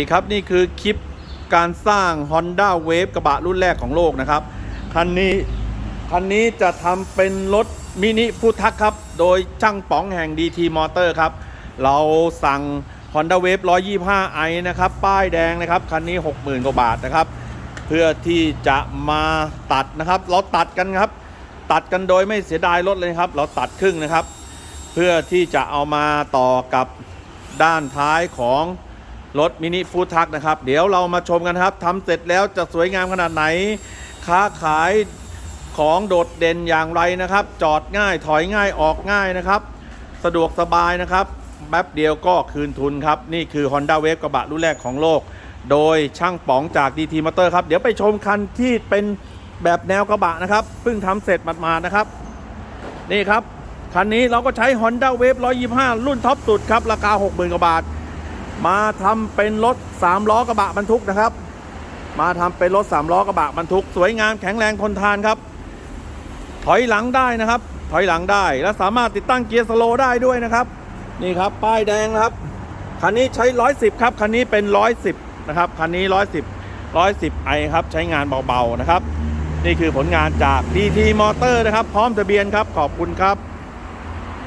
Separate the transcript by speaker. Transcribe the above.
Speaker 1: นี่ครับ นี่คือคลิปการสร้าง Honda Wave กระบะรุ่นแรกของโลกนะครับ คันนี้คันนี้จะทำเป็นรถมินิฟูทักครับ โดยช่างป๋องแห่ง DT Motor ครับ เราสั่ง Honda Wave 125i นะครับ ป้ายแดงนะครับ คันนี้ 60,000 กว่าบาทนะครับ เพื่อที่จะมาตัดนะครับ เราตัดกันครับ ตัดกันโดยไม่เสียดายรถเลยครับ เราตัดครึ่งนะครับ เพื่อที่จะเอามาต่อกับด้านท้ายของ รถมินิฟู้ดทักนะครับ เดี๋ยวเรามาชมกันครับทำเสร็จแล้วจะสวยงามขนาดไหน ค้าขายของโดดเด่นอย่างไรนะครับ จอดง่ายถอยง่ายออกง่ายนะครับ สะดวกสบายนะครับแป๊บเดียวก็คืนทุนครับ นี่คือ Honda Wave กระบะรุ่นแรกของโลก โดยช่างป๋องจาก DT Motor ครับ เดี๋ยวไปชมคันที่เป็นแบบแนวกระบะนะครับเพิ่งทำเสร็จมาๆนะครับ นี่ครับ คันนี้เราก็ใช้ Honda Wave 125 รุ่นท็อปสุดครับ ราคา 60,000กว่าบาท มาทำเป็นรถ3ล้อกระบะบรรทุกนะครับ มาทำเป็นรถ3ล้อกระบะบรรทุก สวยงามแข็งแรงทนทานครับ ถอยหลังได้นะครับ ถอยหลังได้และสามารถติดตั้งเกียร์สโลว์ได้ด้วยนะครับ นี่ครับป้ายแดงนะครับคันนี้ใช้ 110 ครับคันนี้เป็น 110 นะครับคันนี้ 110 110ไอครับใช้งานเบาๆนะครับ นี่คือผลงานจาก DT Motor นะครับ พร้อมทะเบียนครับขอบคุณครับ